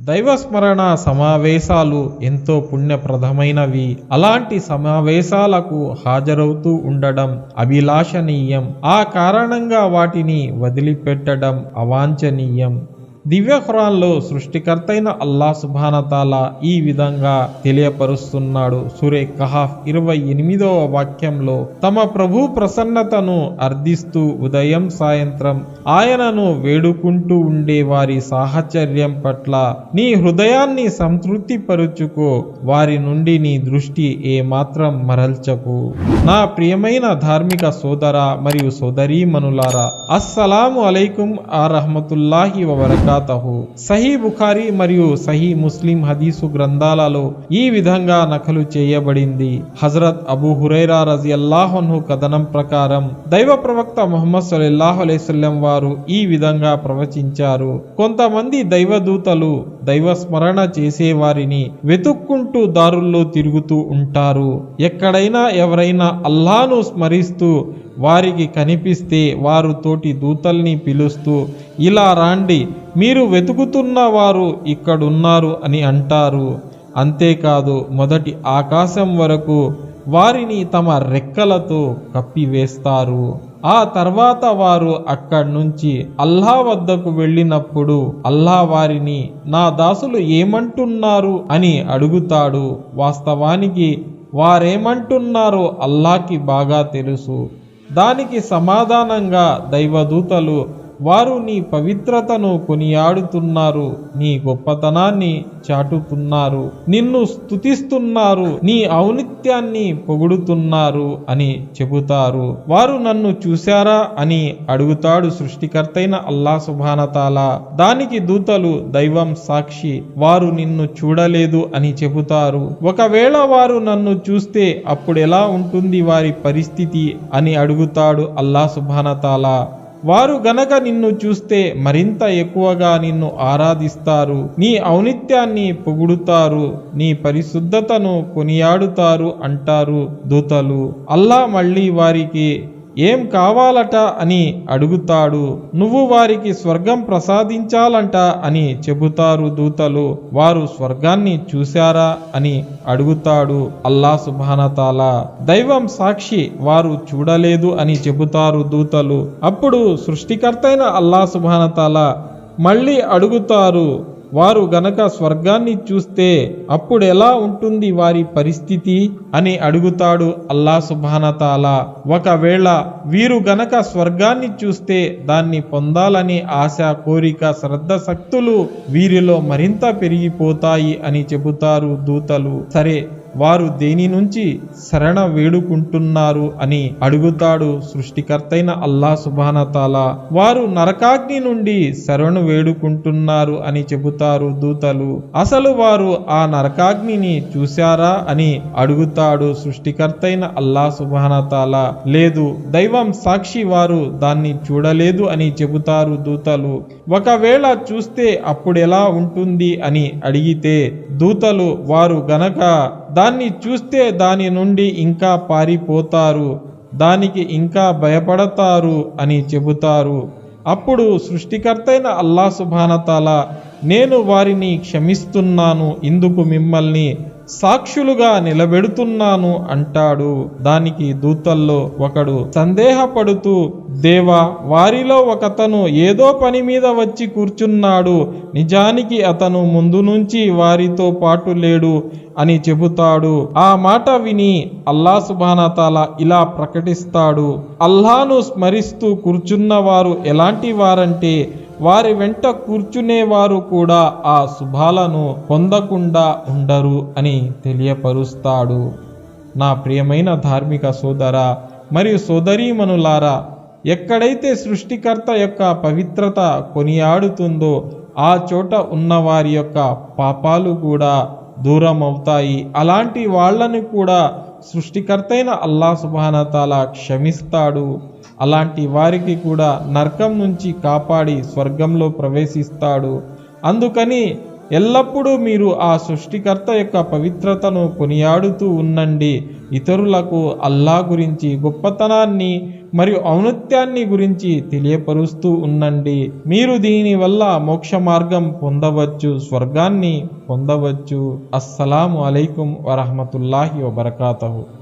దైవస్మరణ సమావేశాలు ఎంతో పుణ్యప్రదమైనవి. అలాంటి సమావేశాలకు హాజరవుతూ ఉండడం అభిలాషణీయం. ఆ కారణంగా వాటిని వదిలిపెట్టడం అవాంఛనీయం. దివ్య ఖురాన్లో సృష్టికర్తైన అల్లా సుభానతాల ఈ విధంగా తెలియపరుస్తున్నాడు. సురే కహాఫ్ ఇరవై ఎనిమిదవ వాక్యంలో తమ ప్రభు ప్రసన్నతను అర్థిస్తూ ఉదయం సాయంత్రం ఆయనను వేడుకుంటూ ఉండే వారి సాహచర్యం పట్ల నీ హృదయాన్ని సంతృప్తిపరుచుకో వారి నుండి నీ దృష్టి ఏమాత్రం మరల్చకు. నా ప్రియమైన ధార్మిక సోదర మరియు సోదరీమనులారా అస్సలాము అలైకుం ఆ రహమతుల్లాహి వబరకాతహు సహీ బుఖారి మరియు సహీ ముస్లిం హదీసు గ్రంథాలలో ఈ విధంగా నకలు చేయబడింది. హజరత్ అబూ హురైరా రజియల్లాహన్హు కథనం ప్రకారం దైవ ప్రవక్త మొహమ్మద్ సల్లాహు అలైస్లం వారు ఈ విధంగా ప్రవచించారు. కొంతమంది దైవదూతలు దైవ స్మరణ చేసేవారిని వెతుక్కుంటూ దారుల్లో తిరుగుతూ ఉంటారు. ఎక్కడైనా ఎవరైనా అల్లాను స్మరిస్తూ వారికి కనిపిస్తే వారు తోటి దూతల్ని పిలుస్తూ ఇలా రాండి మీరు వెతుకుతున్న వారు ఇక్కడున్నారు అని అంటారు. అంతేకాదు మొదటి ఆకాశం వరకు వారిని తమ రెక్కలతో కప్పివేస్తారు. ఆ తర్వాత వారు అక్కడి నుంచి అల్లా వద్దకు వెళ్ళినప్పుడు అల్లా వారిని నా దాసులు ఏమంటున్నారు? అని అడుగుతాడు. వాస్తవానికి వారేమంటున్నారో అల్లాకి బాగా తెలుసు. దానికి సమాధానంగా దైవదూతలు వారు నీ పవిత్రతను కొనియాడుతున్నారు నీ గొప్పతనాన్ని చాటుతున్నారు నిన్ను స్తుతిస్తున్నారు నీ ఔనిత్యాన్ని పొగుడుతున్నారు అని చెబుతారు. వారు నన్ను చూశారా అని అడుగుతాడు సృష్టికర్తైన అల్లా సుభానతాల దానికి దూతలు దైవం సాక్షి వారు నిన్ను చూడలేదు అని చెబుతారు. ఒకవేళ వారు నన్ను చూస్తే అప్పుడు ఎలా ఉంటుంది వారి పరిస్థితి అని అడుగుతాడు అల్లా సుభానతాల వారు గనక నిన్ను చూస్తే మరింత ఎక్కువగా నిన్ను ఆరాధిస్తారు నీ ఔనిత్యాన్ని పొగుడుతారు నీ పరిశుద్ధతను కొనియాడుతారు అంటారు దూతలు. అల్లా మళ్ళీ వారికి ఏం కావాలట అని అడుగుతాడు. నువ్వు వారికి స్వర్గం ప్రసాదించాలంట అని చెబుతారు దూతలు. వారు స్వర్గాన్ని చూశారా అని అడుగుతాడు అల్లా సుభానతాల దైవం సాక్షి వారు చూడలేదు అని చెబుతారు దూతలు. అప్పుడు సృష్టికర్తైన అల్లా సుభానతాల మళ్ళీ అడుగుతారు వారు గనక స్వర్గాన్ని చూస్తే అప్పుడెలా ఉంటుంది వారి పరిస్థితి అని అడుగుతాడు అల్లా సుభానతాల ఒకవేళ వీరు గనక స్వర్గాన్ని చూస్తే దాన్ని పొందాలని ఆశ కోరిక శ్రద్ధ శక్తులు వీరిలో మరింత పెరిగిపోతాయి అని చెబుతారు దూతలు. సరే వారు దేని నుంచి శరణ వేడుకుంటున్నారు అని అడుగుతాడు సృష్టికర్తైన అల్లా సుబానతాల వారు నరకాగ్ని నుండి శరణు వేడుకుంటున్నారు అని చెబుతారు దూతలు. అసలు వారు ఆ నరకాగ్నిని చూశారా అని అడుగుతాడు సృష్టికర్తైన అల్లా సుబానతాల లేదు దైవం సాక్షి వారు దాన్ని చూడలేదు అని చెబుతారు దూతలు. ఒకవేళ చూస్తే అప్పుడు ఎలా ఉంటుంది అని అడిగితే దూతలు వారు గనక దాన్ని చూస్తే దాని నుండి ఇంకా పారిపోతారు దానికి ఇంకా భయపడతారు అని చెబుతారు. అప్పుడు సృష్టికర్తైన అల్లా సుభానతాల నేను వారిని క్షమిస్తున్నాను ఇందుకు మిమ్మల్ని సాక్షులుగా నిలబెడుతున్నాను అంటాడు. దానికి దూతల్లో ఒకడు సందేహపడుతూ దేవా వారిలో ఒకతను ఏదో పని మీద వచ్చి కూర్చున్నాడు. నిజానికి అతను ముందు నుంచి వారితో పాటు లేడు అని చెబుతాడు. ఆ మాట విని అల్లా సుబానతాల ఇలా ప్రకటిస్తాడు. అల్లాను స్మరిస్తూ కూర్చున్నవారు ఎలాంటి వారంటే వారి వెంట కూర్చునేవారు కూడా ఆ శుభాలను పొందకుండా ఉండరు అని తెలియపరుస్తాడు. నా ప్రియమైన ధార్మిక సోదర మరియు సోదరీమణులారా ఎక్కడైతే సృష్టికర్త యొక్క పవిత్రత కొనియాడుతుందో ఆ చోట ఉన్న వారి యొక్క పాపాలు కూడా దూరం అవుతాయి అలాంటి వాళ్ళని కూడా సృష్టికర్తైన అల్లా సుబానతాల క్షమిస్తాడు. అలాంటి వారికి కూడా నరకం నుంచి కాపాడి స్వర్గంలో ప్రవేశిస్తాడు. అందుకని ఎల్లప్పుడూ మీరు ఆ సృష్టికర్త యొక్క పవిత్రతను కొనియాడుతూ ఉండండి. ఇతరులకు అల్లా గురించి గొప్పతనాన్ని మరియు ఔన్నత్యాన్ని గురించి తెలియపరుస్తూ ఉండండి. మీరు దీని వల్ల మోక్ష మార్గం పొందవచ్చు స్వర్గాన్ని పొందవచ్చు. అస్సలాము అలైకుం వరహమతుల్లాహి వబర్కాతహు.